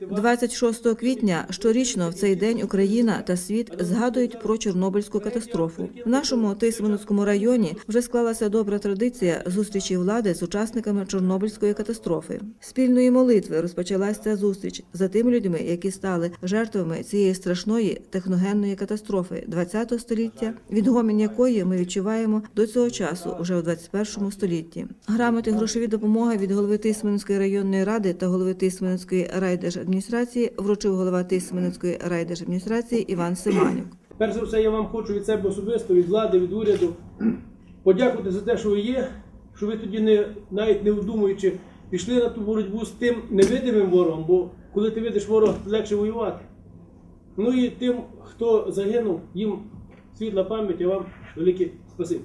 26 квітня щорічно в цей день Україна та світ згадують про Чорнобильську катастрофу. В нашому Тисменецькому районі вже склалася добра традиція зустрічі влади з учасниками Чорнобильської катастрофи. Спільної молитви розпочалася ця зустріч за тими людьми, які стали жертвами цієї страшної техногенної катастрофи ХХ століття, відгомін якої ми відчуваємо до цього часу, уже у 21 столітті. Грамоти грошові допомоги від голови Тисменської районної ради та голови Тисменської райдержадміністрації вручив голова Тисменської райдержадміністрації Іван Семанюк. Перш за все, я вам хочу від себе особисто, від влади, від уряду подякувати за те, що ви є, що ви тоді не навіть не вдумуючи, пішли на ту боротьбу з тим невидимим ворогом, бо коли ти видиш ворога, легше воювати. Ну і тим, хто загинув, їм світла пам'ять, а вам велике спасибі.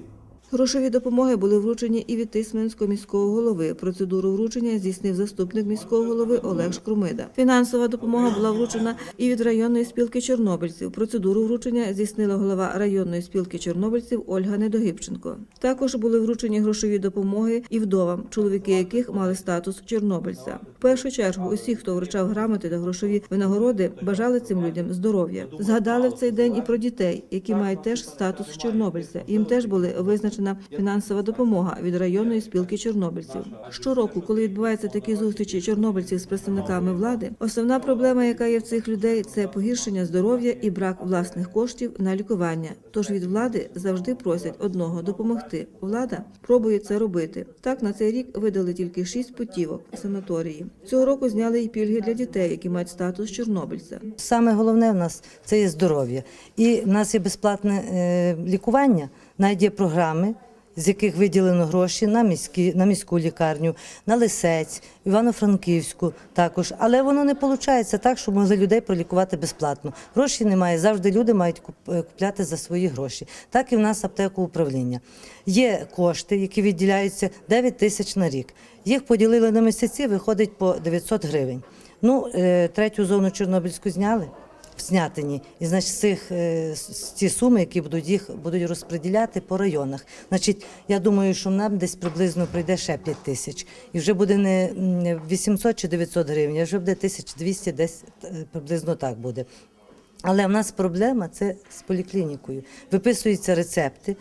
Грошові допомоги були вручені і від Тисменського міського голови. Процедуру вручення здійснив заступник міського голови Олег Шкрумида. Фінансова допомога була вручена і від районної спілки чорнобильців. Процедуру вручення здійснила голова районної спілки чорнобильців Ольга Недогибченко. Також були вручені грошові допомоги і вдовам, чоловіки яких мали статус чорнобильця. Першу чергу усі, хто вручав грамоти та грошові винагороди, бажали цим людям здоров'я. Згадали в цей день і про дітей, які мають теж статус чорнобильця. Їм теж були визначена фінансова допомога від районної спілки чорнобильців. Щороку, коли відбуваються такі зустрічі чорнобильців з представниками влади, основна проблема, яка є в цих людей, це погіршення здоров'я і брак власних коштів на лікування. Тож від влади завжди просять одного допомогти. Влада пробує це робити. Так на цей рік видали тільки шість путівок санаторії. Цього року зняли і пільги для дітей, які мають статус чорнобильця. Саме головне в нас це є здоров'я. І в нас є безплатне е, лікування, навіть є програми, з яких виділено гроші на міські, на міську лікарню, на Лисець, Івано-Франківську також. Але воно не виходить так, щоб могли людей пролікувати безплатно. Грошей немає. Завжди люди мають е, купляти за свої гроші. Так і в нас аптеку управління. Є кошти, які відділяються 9 тисяч на рік. Їх поділили на місяці, виходить по 900 гривень. Ну, е, третю зону Чорнобильську зняли в Снятині. І значить, цих е, ці суми, які будуть їх будуть розподіляти по районах. Значить, я думаю, що нам десь приблизно прийде ще 5 тисяч. І вже буде не 800 чи 900 гривень, а вже буде 1200, десь е, приблизно так буде. Але в нас проблема це з поліклінікою. Виписуються рецепти.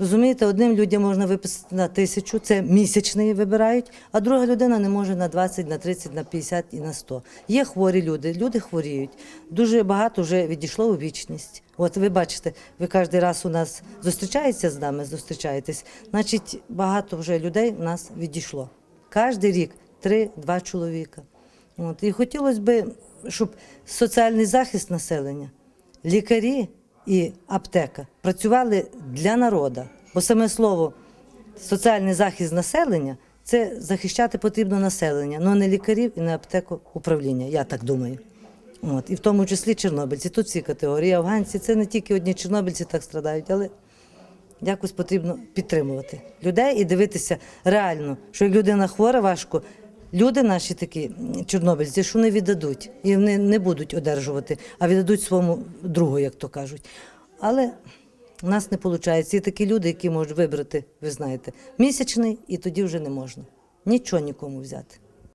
Розумієте, одним людям можна виписати на тисячу, це місячний вибирають, а друга людина не може на 20, на 30, на 50 і на 100. Є хворі люди, люди хворіють. Дуже багато вже відійшло у вічність. От ви бачите, ви кожен раз у нас зустрічаєтеся з нами, зустрічаєтесь. Значить, багато вже людей в нас відійшло. Кожен рік три-два чоловіка. От. І хотілося б, щоб соціальний захист населення, лікарі і аптека працювали для народу. Бо саме слово соціальний захист населення це захищати потрібно населення, але не лікарів і не аптеку управління, я так думаю. От. І в тому числі чорнобильці. Тут всі категорії, афганці, це не тільки одні чорнобильці так страдають, але якось потрібно підтримувати людей і дивитися реально, що людина хвора важко, люди наші такі чорнобильці, що не віддадуть і вони не будуть одержувати, а віддадуть своєму другу, як то кажуть. Але у нас не виходить. Є такі люди, які можуть вибрати, ви знаєте, місячний, і тоді вже не можна. Нічого нікому взяти.